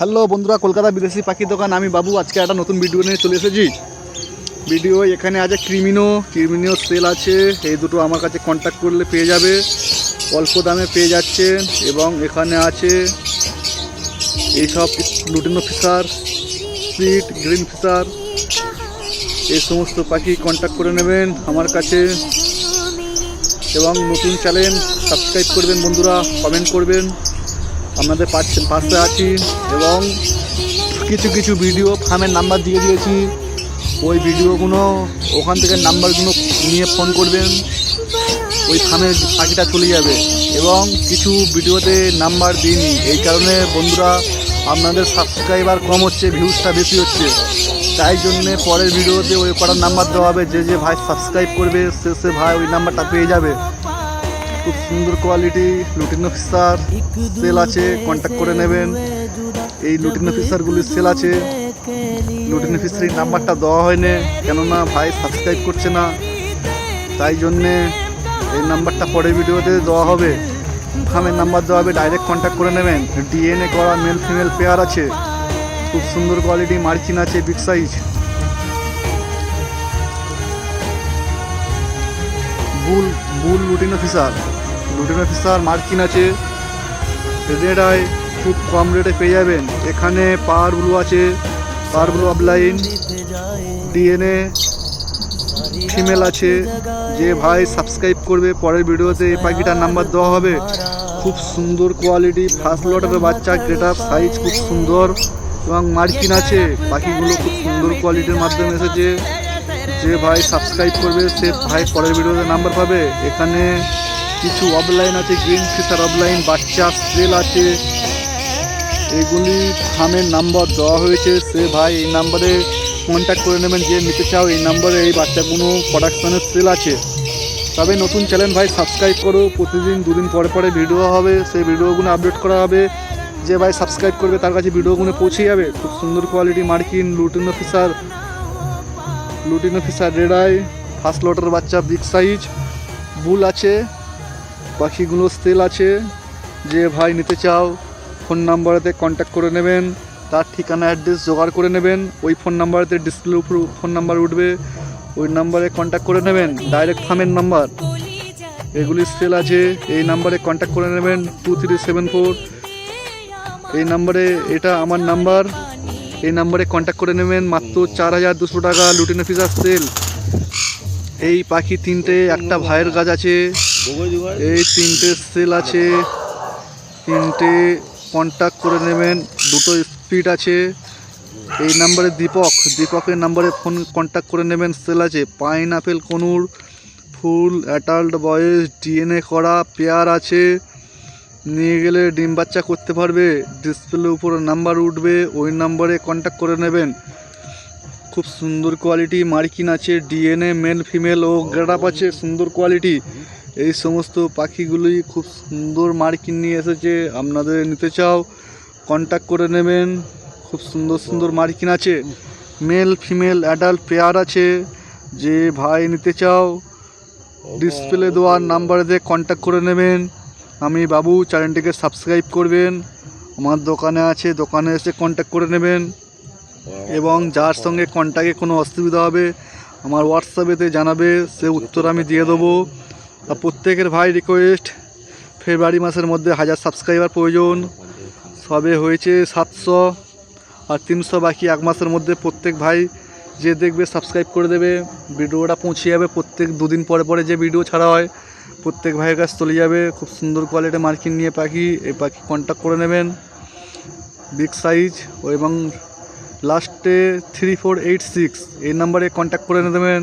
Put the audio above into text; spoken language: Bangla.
হ্যালো বন্ধুরা, কলকাতা বিদেশি পাখি দোকান। আমি বাবু, আজকে একটা নতুন ভিডিও নিয়ে চলে এসেছি। ভিডিও এখানে আছে ক্রিমিনো ক্রিমিনো সেল আছে। এই দুটো আমার কাছে কন্ট্যাক্ট করলে পেয়ে যাবে। অল্প দামে পেয়ে যাচ্ছেন এবং এখানে আছে এইসব lutino fischer speed green fischer এই সমস্ত পাখি কন্ট্যাক্ট করে নেবেন আমার কাছে। এবং নতুন চ্যানেল সাবস্ক্রাইব করবেন বন্ধুরা কমেন্ট করবেন। আপনাদের পাশে পাশে আছি এবং কিছু কিছু ভিডিও ফার্মের নাম্বার দিয়ে দিয়েছি। ওই ভিডিওগুলো ওখান থেকে নাম্বারগুলো নিয়ে ফোন করবেন। ওই ফার্মের পাখিটা চলে যাবে। এবং কিছু ভিডিওতে নাম্বার দিইনি। এই কারণে বন্ধুরা, আপনাদের সাবস্ক্রাইবার কম হচ্ছে ভিউজটা বেশি হচ্ছে। তাই জন্যে পরের ভিডিওতে ওই কটার নাম্বার দেওয়া হবে। যে যে ভাই সাবস্ক্রাইব করবে, সে সে ভাই ওই নাম্বারটা পেয়ে যাবে। খুব সুন্দর কোয়ালিটি লুটিন অফিসার সেল আছে কন্ট্যাক্ট করে নেবেন। এই লুটিন অফিসারগুলির সেল আছে। লুটিন অফিসারের নাম্বারটা দেওয়া হয়নি, কেননা ভাই সাবস্ক্রাইব করছে না। তাই জন্যে এই নাম্বারটা পরের ভিডিওতে দেওয়া হবে। ফার্মের নাম্বার দেওয়া হবে ডাইরেক্ট কন্ট্যাক্ট করে নেবেন। ডিএনএ করা মেল ফিমেল পেয়ার আছে। খুব সুন্দর কোয়ালিটি মার্কিন আছে big size bull bull lutino officer lutino officer মার্কিন আছে। রেড আই খুব কম রেটে পেয়ে যাবেন। এখানে পাওয়ার ব্লু আছে power blue opaline DNA female আছে। যে ভাই সাবস্ক্রাইব করবে, পরের ভিডিওতে এই পাখিটার নাম্বার দেওয়া হবে। খুব সুন্দর কোয়ালিটি ফার্স্ট লটের বাচ্চা গ্রেটার সাইজ খুব সুন্দর এবং মার্কিন আছে। পাখিগুলো খুব সুন্দর কোয়ালিটির মাধ্যমে এসেছে। যে ভাই সাবস্ক্রাইব করবে, সে ভাই পরের ভিডিওতে নাম্বার পাবে। এখানে কিছু অফলাইন আছে গ্রিন ফিশার অফলাইন বাচ্চা সেল আছে। এগুলি ফার্মের নাম্বার দেওয়া হয়েছে। সে ভাই এই নাম্বারে কন্ট্যাক্ট করে নেবেন, যে নিতে চাও এই নাম্বারে এই বাচ্চাগুলো প্রোডাকশনের সেল আছে। তবে নতুন চ্যানেল ভাই সাবস্ক্রাইব করো, প্রতিদিন দুদিন পরে পরে ভিডিও হবে, সেই ভিডিওগুলো আপডেট করা হবে। যে ভাই সাবস্ক্রাইব করবে, তার কাছে ভিডিওগুলো পৌঁছে যাবে। খুব সুন্দর কোয়ালিটি মার্কিন lutino officer lutino officer red eye first লটের বাচ্চা বিগ সাইজ বুল আছে। পাখিগুলো সেল আছে। যে ভাই নিতে চাও ফোন নাম্বারেতে কন্ট্যাক্ট করে নেবেন। তার ঠিকানা অ্যাড্রেস জোগাড় করে নেবেন। ওই ফোন নাম্বারেতে ডিসপ্লে উপর ফোন নাম্বার উঠবে। ওই নাম্বারে কন্ট্যাক্ট করে নেবেন। ডাইরেক্ট ফার্মের নাম্বার এগুলি সেল আছে। এই নাম্বারে কন্ট্যাক্ট করে নেবেন। টু থ্রি সেভেন ফোর এই নাম্বারে এটা আমার নাম্বার এই নাম্বারে কন্ট্যাক্ট করে নেবেন। মাত্র চার হাজার দুশো টাকা লুটিন অফিসার সেল এই পাখি তিনটে, একটা ভাইয়ের গাছ আছে। এই তিনটে সেল আছে। তিনটে কন্ট্যাক্ট করে নেবেন। দুটো স্পিড আছে। এই নাম্বারে দীপক। দীপকের নাম্বারে ফোন কন্ট্যাক্ট করে নেবেন। সেল আছে। Pineapple conure, full adult বয়েস ডিএনএ করা, পেয়ার আছে। নিয়ে গেলে ডিম বাচ্চা করতে পারবে। ডিসপ্লের উপর নাম্বার উঠবে। ওই নাম্বারে কন্ট্যাক্ট করে নেবেন। খুব সুন্দর কোয়ালিটি মার্কিন আছে। ডিএনএ মেল ফিমেল ও গ্রেডাপ আছে। সুন্দর কোয়ালিটি এই সমস্ত পাখিগুলি খুব সুন্দর মার্কিন নিয়ে এসেছে। আপনাদের নিতে চাও কন্ট্যাক্ট করে নেবেন। খুব সুন্দর সুন্দর মার্কিন আছে। মেল ফিমেল অ্যাডাল্ট পেয়ার আছে। যে ভাই নিতে চাও ডিসপ্লে দেওয়ার নাম্বারে কন্ট্যাক্ট করে নেবেন। আমি বাবু চ্যানেলটিকে সাবস্ক্রাইব করবেন। আমার দোকানে আছে, দোকানে এসে কন্ট্যাক্ট করে নেবেন। এবং যার সঙ্গে কন্ট্যাক্টে কোনো অসুবিধা হবে, আমার হোয়াটসঅ্যাপেতে জানাবে, সে উত্তর আমি দিয়ে দেবো। প্রত্যেকের ভাই রিকোয়েস্ট ফেব্রুয়ারি মাসের মধ্যে হাজার সাবস্ক্রাইবার প্রয়োজন। সবে হয়েছে সাতশো আর তিনশো বাকি এক মাসের মধ্যে প্রত্যেক ভাই যে দেখবে সাবস্ক্রাইব করে দেবে। ভিডিওটা পৌঁছে যাবে প্রত্যেক দুদিন পরে পরে যে ভিডিও ছাড়া হয়। প্রত্যেক ভাইয়ের কাছে চলে যাবে। খুব সুন্দর কোয়ালিটি মার্কিং নিয়ে পাখি, এই পাখি কন্ট্যাক্ট করে নেবেন। বিগ সাইজ ও এবং লাস্টে থ্রি ফোর এইট সিক্স এই নাম্বারে কন্ট্যাক্ট করে নেবেন।